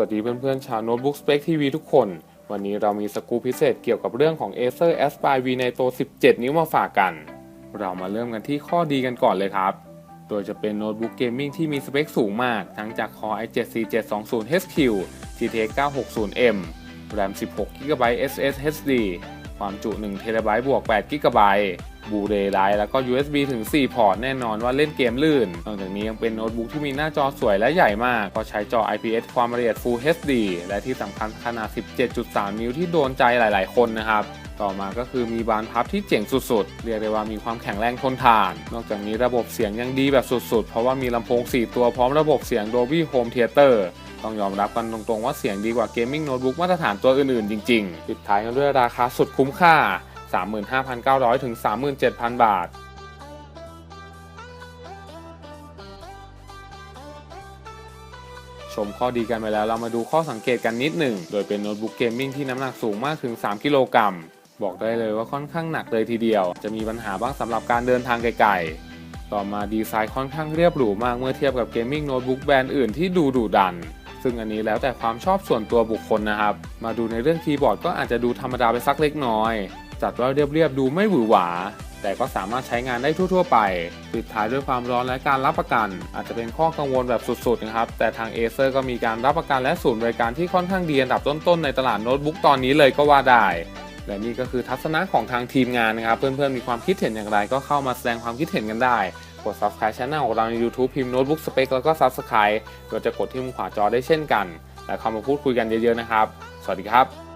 วัสดีเพื่อนๆ ชาวโน้ตบุ๊กสเปคทีวีทุกคน วันนี้เรามีสกู๊ปพิเศษเกี่ยวกับเรื่องของ Acer Aspire V Nitro 17 นิ้วมาฝากกัน เรามาเริ่มกันที่ข้อดีกันก่อนเลยครับ โดยจะเป็นโน้ตบุ๊กเกมมิ่งที่มีสเปคสูงมาก ทั้งจาก Core i7 4720HQ GTX 960M RAM 16 GB SSD ความจุ 1 TB บวก 8 GB บูเรไลท์แล้วก็ USB ถึง 4 พอร์ตแน่นอนว่าเล่นเกมลื่น นอกจากนี้ยังเป็นโน้ตบุ๊กที่มีหน้าจอสวยและใหญ่มากเพราะใช้จอ IPS ความละเอียด Full HD และที่สำคัญขนาด 17.3 นิ้วที่โดนใจหลาย ๆ คนนะครับต่อมาก็คือมีบานพับที่เจ๋งสุดๆ เรียกได้ว่ามีความแข็งแรงทนทาน นอกจากนี้ระบบเสียงยังดีแบบสุดๆ เพราะว่ามีลำโพง 4 ตัวพร้อมระบบเสียง Dolby Home Theater ต้องยอมรับกันตรงๆว่าเสียงดีกว่าเกมมิ่งโน้ตบุ๊กมาตรฐานตัวอื่นๆ จริงๆ ปิดท้ายกันด้วยราคาสุดคุ้มค่า 35,900 ถึง 37,000 บาท ชมข้อดีกันไปแล้วเรามาดูข้อสังเกตกันนิดหนึ่ง โดยเป็นโน้ตบุ๊กเกมมิ่งที่น้ำหนักสูงมากถึง 3 กิโลกรัม บอกได้เลยว่าค่อนข้างหนักเลยทีเดียว จะมีปัญหาบ้างสำหรับการเดินทางไกลๆ ต่อมาดีไซน์ค่อนข้างเรียบหรูมากเมื่อเทียบกับเกมมิ่งโน้ตบุ๊กแบรนด์อื่นที่ดูดุดันซึ่งอันนี้แล้วแต่ความชอบส่วนตัวบุคคลนะครับ มาดูในเรื่องคีย์บอร์ดก็อาจจะดูธรรมดาไปสักเล็กน้อย จัดว่าเรียบๆดูไม่หวือหวา แต่ก็สามารถใช้งานได้ทั่ว ๆ ไป ปิดท้ายด้วยความร้อนและการรับประกัน อาจจะเป็นข้อกังวลแบบสุดๆนะครับ แต่ทาง Acer ก็มีการรับประกันและศูนย์บริการที่ค่อนข้างดีอันดับต้นๆในตลาดโน้ตบุ๊กตอนนี้เลยก็ว่าได้และนี่ก็คือทัศนะของทางทีมงานนะครับ เพื่อนๆ มีความคิดเห็นอย่างไรก็เข้ามาแสดงความคิดเห็นกันได้ กด subscribe channel ของเราใน YouTube พิมพ์ Notebook Spec แล้วก็ subscribe โดยจะกดที่มุมขวาจอได้เช่นกัน และเข้ามาพูดคุยกันเยอะๆนะครับ สวัสดีครับ